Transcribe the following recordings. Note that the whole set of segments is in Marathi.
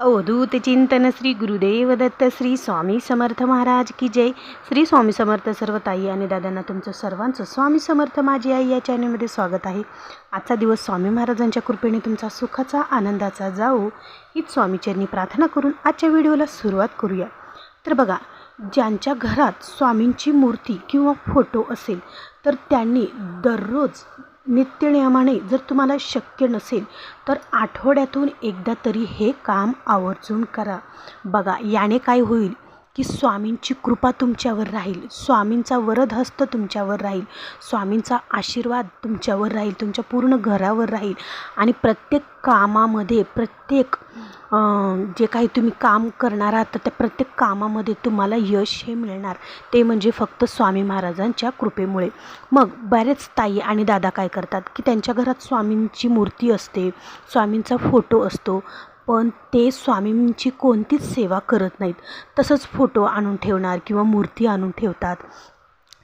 अवधूत चिंतन श्री गुरुदेव दत्त श्री स्वामी समर्थ महाराज की जय. श्री स्वामी समर्थ सर्व ताई आणि दादांना तुमचं सर्वांचं स्वामी समर्थ माझी आई या चॅनलमध्ये स्वागत आहे. आजचा दिवस स्वामी महाराजांच्या कृपेने तुमचा सुखाचा आनंदाचा जाऊ. हीच स्वामीचरणी प्रार्थना करून आजच्या व्हिडिओला सुरुवात करूया. तर बघा ज्यांच्या घरात स्वामींची मूर्ती किंवा फोटो असेल तर त्यांनी दररोज नित्यनियमाने जर तुम्हाला शक्य नसेल तर आठवड्यातून एकदा तरी हे काम आवर्जून करा. बघा याने काय होईल? की स्वामींची कृपा तुमच्यावर राहील. स्वामींचा वरदहस्त तुमच्यावर राहील. स्वामींचा आशीर्वाद तुमच्यावर राहील. तुमच्या पूर्ण घरावर राहील. आणि प्रत्येक कामामध्ये प्रत्येक जे काही तुम्ही काम करणार आहात तर त्या प्रत्येक कामामध्ये तुम्हाला यश हे मिळणार. ते म्हणजे फक्त स्वामी महाराजांच्या कृपेमुळे. मग बरेच ताई आणि दादा काय करतात? की त्यांच्या घरात स्वामींची मूर्ती असते. स्वामींचा फोटो असतो. पण ते स्वामींची कोणतीच सेवा करत नाहीत. तसंच फोटो आणून ठेवणार किंवा मूर्ती आणून ठेवतात.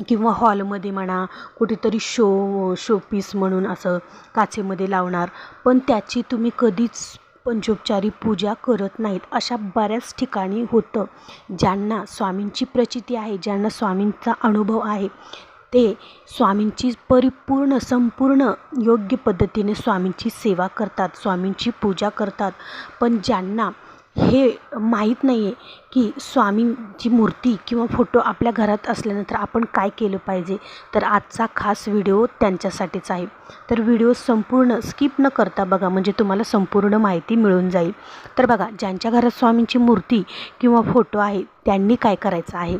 किंवा हॉलमध्ये म्हणा कुठेतरी शो शोपीस म्हणून असं काचेमध्ये लावणार. पण त्याची तुम्ही कधीच पंचोपचारी पूजा करत नाहीत. अशा बऱ्याच ठिकाणी होतं. ज्यांना स्वामींची प्रचिती आहे ज्यांना स्वामींचा अनुभव आहे ते स्वामींची परिपूर्ण संपूर्ण योग्य पद्धतीने स्वामींची सेवा करतात स्वामींची पूजा करतात. पण ज्यांना हे माहीत नाही आहे की स्वामींची मूर्ती किंवा फोटो आपल्या घरात असल्यानंतर आपण काय केलं पाहिजे तर आजचा खास व्हिडिओ त्यांच्यासाठीच आहे. तर व्हिडिओ संपूर्ण स्किप न करता बघा म्हणजे तुम्हाला संपूर्ण माहिती मिळून जाईल. तर बघा ज्यांच्या घरात स्वामींची मूर्ती किंवा फोटो आहे त्यांनी काय करायचं आहे?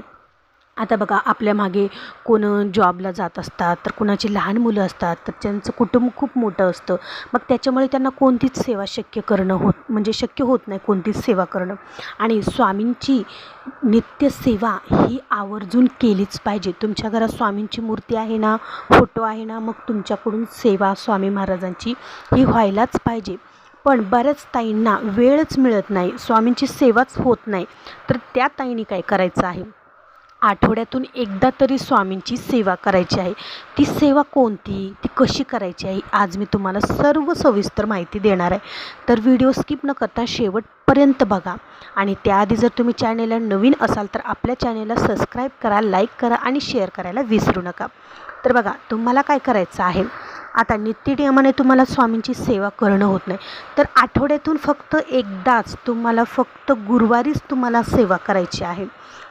आता बघा आपल्या मागे कोण जॉबला जात असतात तर कुणाची लहान मुलं असतात तर त्यांचं कुटुंब खूप मोठं असतं. मग त्याच्यामुळे त्यांना कोणतीच सेवा शक्य करणं होत म्हणजे शक्य होत नाही कोणतीच सेवा करणं. आणि स्वामींची नित्यसेवा ही आवर्जून केलीच पाहिजे. तुमच्या घरात स्वामींची मूर्ती आहे ना फोटो आहे ना मग तुमच्याकडून सेवा स्वामी महाराजांची ही व्हायलाच पाहिजे. पण बऱ्याच ताईंना वेळच मिळत नाही स्वामींची सेवाच होत नाही. तर त्या ताईंनी काय करायचं आहे? आठवड्यातून एकदा तरी स्वामींची सेवा करायची आहे. ती सेवा कोणती? ती कशी करायची आहे? आज मी तुम्हाला सर्व सविस्तर माहिती देणार आहे. तर व्हिडिओ स्किप न करता शेवटपर्यंत बघा. आणि त्याआधी जर तुम्ही चॅनेलला नवीन असाल तर आपल्या चॅनेलला सबस्क्राईब करा लाईक करा आणि शेअर करायला विसरू नका. तर बघा तुम्हाला काय करायचं आहे? आता नित्यनियमाने तुम्हाला स्वामींची सेवा करणं होत नाही. तर आठवड्यातून फक्त एकदाच तुम्हाला फक्त गुरुवारीच तुम्हाला सेवा करायची आहे.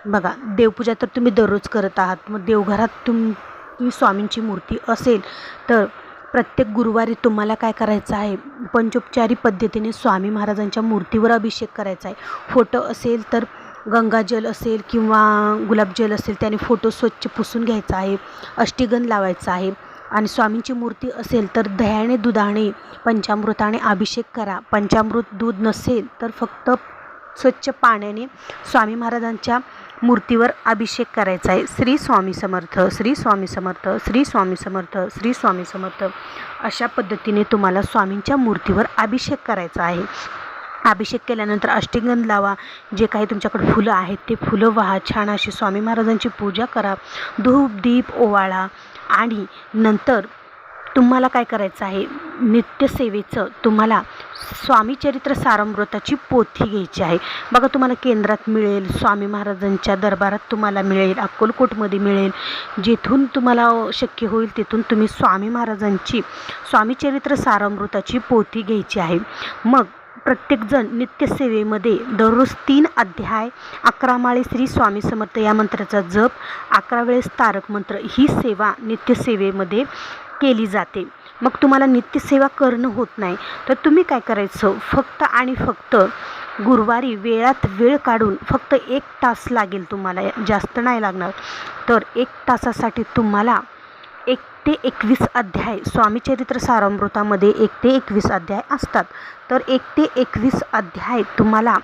बघा देवपूजा तर तुम्ही दररोज करत आहात. मग देवघरात तुम स्वामींची मूर्ती असेल तर प्रत्येक गुरुवारी तुम्हाला काय करायचं आहे? पंचोपचारी पद्धतीने स्वामी महाराजांच्या मूर्तीवर अभिषेक करायचा आहे. फोटो असेल तर गंगाजल असेल किंवा गुलाबजल असेल त्याने फोटो स्वच्छ पुसून घ्यायचा आहे. अष्टीगंध लावायचा आहे. आणि स्वामींची मूर्ती असेल तर दह्याने दुधाने पंचामृताने अभिषेक करा. पंचामृत दूध नसेल तर फक्त स्वच्छ पाण्याने स्वामी महाराजांच्या मूर्तीवर अभिषेक करायचा आहे. श्री स्वामी समर्थ श्री स्वामी समर्थ श्री स्वामी समर्थ श्री स्वामी समर्थ अशा पद्धतीने तुम्हाला स्वामींच्या मूर्तीवर अभिषेक करायचा आहे. अभिषेक केल्यानंतर अष्टगंध लावा. जे काही तुमच्याकडे फुलं आहेत ते फुलं वाहा. छान अशी स्वामी महाराजांची पूजा करा. धूप दीप ओवाळा. आणि नंतर तुम्हाला काय करायचं आहे? नित्यसेवेचं तुम्हाला स्वामी चरित्र सारामृताची पोथी घ्यायची आहे. बघा तुम्हाला केंद्रात मिळेल स्वामी महाराजांच्या दरबारात तुम्हाला मिळेल अक्कलकोटमध्ये मिळेल. जिथून तुम्हाला शक्य होईल तिथून तुम्ही स्वामी महाराजांची स्वामी चरित्र सारामृताची पोथी घ्यायची आहे. मग प्रत्येकजण नित्यसेवेमध्ये दररोज तीन अध्याय अकरा माळे श्री स्वामी समर्थ या मंत्राचा जप अकरा वेळेस तारक मंत्र ही सेवा नित्यसेवेमध्ये केली जाते. मग तुम्हाला नित्यसेवा करणं होत नाही तर तुम्ही काय करायचं? फक्त आणि फक्त गुरुवारी वेळात वेळ काढून फक्त एक तास लागेल तुम्हाला जास्त नाही लागणार. तर एक तासासाठी तुम्हाला ते एकवीस अध्याय स्वामीचरित्र सारामृतामध्ये एक ते एकवीस अध्याय असतात. तर एक ते एकवीस अध्याय तुम्हाला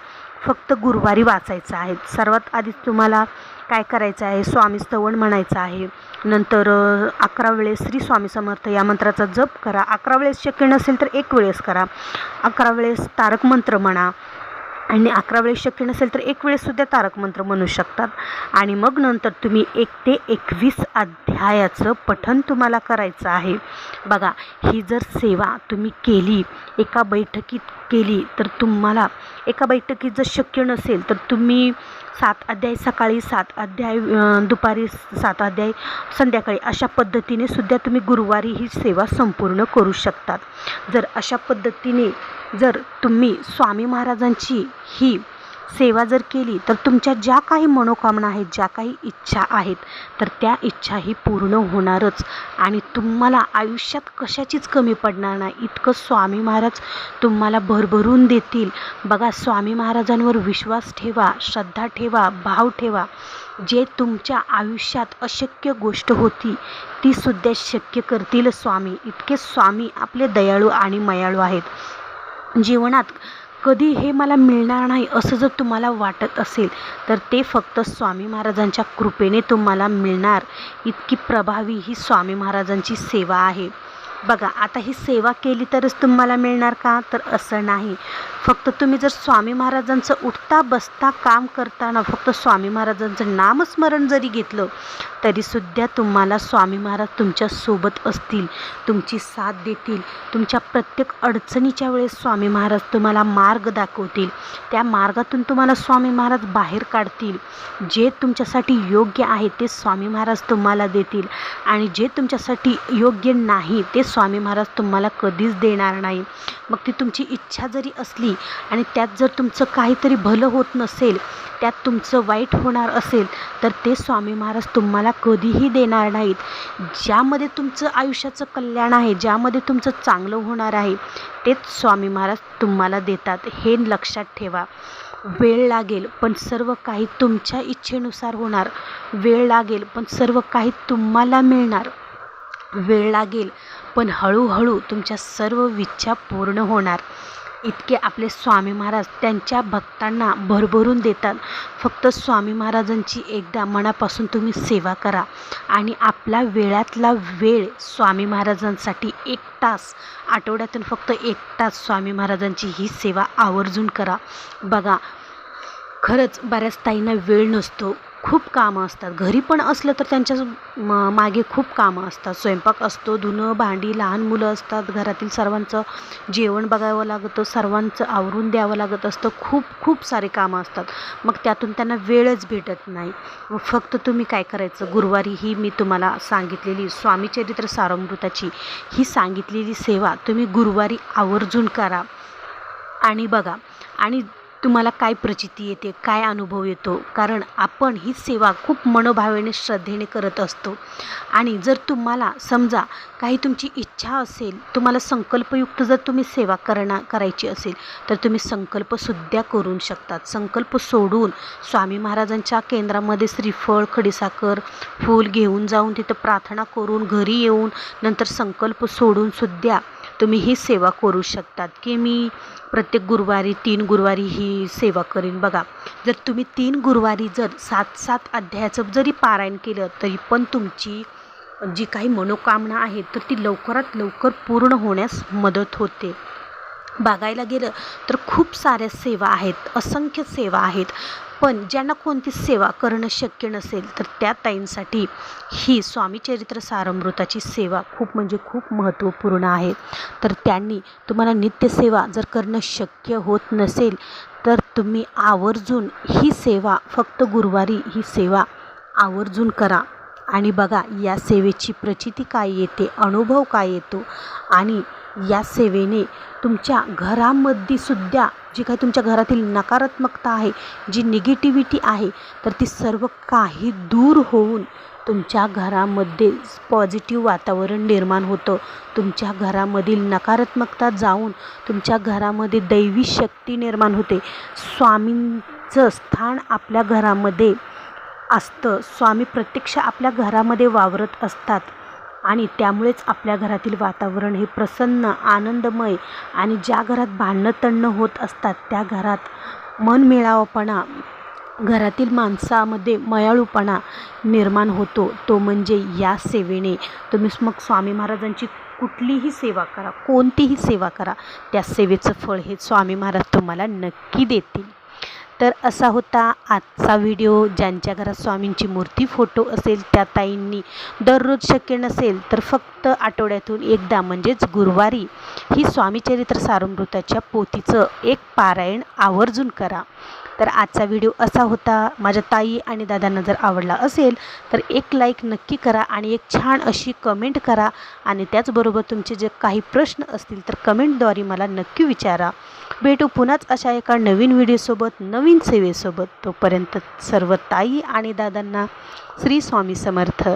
फक्त गुरुवारी वाचायचं आहे. सर्वात आधीच तुम्हाला काय करायचं आहे? स्वामी स्तवण म्हणायचं आहे. नंतर अकरा वेळेस श्री स्वामी समर्थ या मंत्राचा जप करा. अकरा वेळेस शक्य नसेल तर एक वेळेस करा. अकरा वेळेस तारक मंत्र म्हणा आणि अकरा वेळेस शक्य नसेल तर एक वेळेससुद्धा तारक मंत्र म्हणू शकतात. आणि मग नंतर तुम्ही एक ते एकवीस अध्यायाचं पठण तुम्हाला करायचं आहे. बघा ही जर सेवा तुम्ही केली एका बैठकीत केली तर तुम्हाला एका बैठकीत जर शक्य नसेल तर तुम्ही सात अध्याय सकाळी सात अध्याय दुपारी सात अध्याय संध्याकाळी अशा पद्धतीने सुद्धा तुम्ही गुरुवारी ही सेवा संपूर्ण करू शकतात. जर अशा पद्धतीने जर तुम्ही स्वामी महाराजांची ही सेवा जर केली तर तुमच्या ज्या काही मनोकामना आहेत ज्या काही इच्छा आहेत तर त्या इच्छाही पूर्ण होणारच. आणि तुम्हाला आयुष्यात कशाचीच कमी पडणार नाही. इतकं स्वामी महाराज तुम्हाला भरभरून देतील. बघा स्वामी महाराजांवर विश्वास ठेवा श्रद्धा ठेवा भाव ठेवा. जे तुमच्या आयुष्यात अशक्य गोष्ट होती ती सुद्धा शक्य करतील स्वामी. इतके स्वामी आपले दयाळू आणि मयाळू आहेत. जीवनात कधी हे मला मिळणार नाही असं जर तुम्हाला वाटत असेल तर ते फक्त स्वामी महाराजांच्या कृपेने तुम्हाला मिळणार. इतकी प्रभावी ही स्वामी महाराजांची सेवा आहे. बघा आता ही सेवा केली तरच तुम्हाला मिळणार का? तर असं नाही. फक्त तुम्ही जर स्वामी महाराजांचं उठता बसता काम करताना फक्त स्वामी महाराजांचं नामस्मरण जरी घेतलं तरीसुद्धा तुम्हाला स्वामी महाराज तुमच्यासोबत असतील तुमची साथ देतील. तुमच्या प्रत्येक अडचणीच्या वेळेस स्वामी महाराज तुम्हाला मार्ग दाखवतील. त्या मार्गातून तुम्हाला स्वामी महाराज बाहेर काढतील. जे तुमच्यासाठी योग्य आहे ते स्वामी महाराज तुम्हाला देतील आणि जे तुमच्यासाठी योग्य नाही ते स्वामी महाराज तुम्हाला कधीच देणार नाही. मग ती तुमची इच्छा जरी असली आणि त्यात जर तुमचं काहीतरी भलं होत नसेल त्यात तुमचं वाईट होणार असेल तर ते स्वामी महाराज तुम्हाला कधीही देणार नाहीत. ज्यामध्ये तुमचं आयुष्याचं कल्याण आहे ज्यामध्ये तुमचं चांगलं होणार आहे तेच स्वामी महाराज तुम्हाला देतात. हे लक्षात ठेवा. वेळ लागेल पण सर्व काही तुमच्या इच्छेनुसार होणार. वेळ लागेल पण सर्व काही तुम्हाला मिळणार. वेळ लागेल पण हळूहळू तुमच्या सर्व इच्छा पूर्ण होणार. इतके आपले स्वामी महाराज त्यांच्या भक्तांना भरभरून देतात. फक्त स्वामी महाराजांची एकदा मनापासून तुम्ही सेवा करा आणि आपला वेळातला वेळ स्वामी महाराजांसाठी एक तास आठवड्यातून फक्त एक तास स्वामी महाराजांची ही सेवा आवर्जून करा. बघा खरंच बऱ्याच ताईंना वेळ नसतो. खूप कामं असतात. घरी पण असलं तर त्यांच्या म मागे खूप कामं असतात. स्वयंपाक असतो धुणं भांडी लहान मुलं असतात. घरातील सर्वांचं जेवण बघावं लागतं सर्वांचं आवरून द्यावं लागत असतं. खूप खूप सारे कामं असतात. मग त्यातून त्यांना वेळच भेटत नाही. व फक्त तुम्ही काय करायचं? गुरुवारी ही मी तुम्हाला सांगितलेली स्वामी चरित्र सारामृताची ही सांगितलेली सेवा तुम्ही गुरुवारी आवर्जून करा आणि बघा. आणि तुम्हाला काय प्रचिती येते काय अनुभव येतो? कारण आपण ही सेवा खूप मनोभावेने श्रद्धेने करत असतो. आणि जर तुम्हाला समजा काही तुमची इच्छा असेल तुम्हाला संकल्पयुक्त जर तुम्ही सेवा करणा करायची असेल तर तुम्ही संकल्पसुद्धा करू शकतात. संकल्प सोडून स्वामी महाराजांच्या केंद्रामध्ये श्रीफळ खडीसाखर फूल घेऊन जाऊन तिथं प्रार्थना करून घरी येऊन नंतर संकल्प सोडूनसुद्धा तुम्ही ही सेवा करू शकतात की मी प्रत्येक गुरुवारी तीन गुरुवारी ही सेवा करीन. बघा जर तुम्ही तीन गुरुवारी जर सात सात अध्यायाचं जरी पारायण केलं तरी पण तुमची जी काही मनोकामना आहे तर ती लवकरात लवकर पूर्ण होण्यास मदत होते. बघायला गेलं तर खूप साऱ्या सेवा आहेत असंख्य सेवा आहेत. पण ज्यांना कोणती सेवा करणं शक्य नसेल तर त्या ताईंसाठी ही स्वामी चरित्र सेवा खूप म्हणजे खूप महत्त्वपूर्ण आहे. तर त्यांनी तुम्हाला नित्यसेवा जर करणं शक्य होत नसेल तर तुम्ही आवर्जून ही सेवा फक्त गुरुवारी ही सेवा आवर्जून करा. आणि बघा या सेवेची प्रचिती काय येते अनुभव काय येतो आणि या सेवेने तुमच्या घरामध्ये सुद्धा जी काही तुमच्या घरातील नकारात्मकता आहे जी निगेटिव्हिटी आहे तर ती सर्व काही दूर होऊन तुमच्या घरामध्ये पॉझिटिव्ह वातावरण निर्माण होतं. तुमच्या घरामधील नकारात्मकता जाऊन तुमच्या घरामध्ये दैवी शक्ती निर्माण होते. स्वामींचं स्थान आपल्या घरामध्ये असतं. स्वामी प्रत्यक्ष आपल्या घरामध्ये वावरत असतात. आणि त्यामुळेच आपल्या घरातील वातावरण हे प्रसन्न आनंदमय आणि ज्या घरात भांडणं तणणं होत असतात त्या घरात मनमिळावपणा घरातील माणसामध्ये मयाळूपणा निर्माण होतो. तो म्हणजे या सेवेने. तुम्ही मग स्वामी महाराजांची कुठलीही सेवा करा कोणतीही सेवा करा त्या सेवेचं फळ हे स्वामी महाराज तुम्हाला नक्की देतील. तर असा होता आजचा व्हिडिओ. ज्यांच्या घरात स्वामींची मूर्ती फोटो असेल त्या ताईंनी दररोज शक्य नसेल तर फक्त आठवड्यातून एकदा म्हणजेच गुरुवारी ही स्वामीचरित्र सारामृताच्या पोथीचं एक पारायण आवर्जून करा. तर आजचा व्हिडिओ असा होता. माझ्या ताई आणि दादांना जर आवडला असेल तर एक लाईक नक्की करा आणि एक छान अशी कमेंट करा. आणि त्याचबरोबर तुमचे जे काही प्रश्न असतील तर कमेंटद्वारे मला नक्की विचारा. भेटू पुन्हाच अशा एका नवीन व्हिडिओसोबत नवीन सेवेसोबत. तोपर्यंत सर्व ताई आणि दादांना श्री स्वामी समर्थ.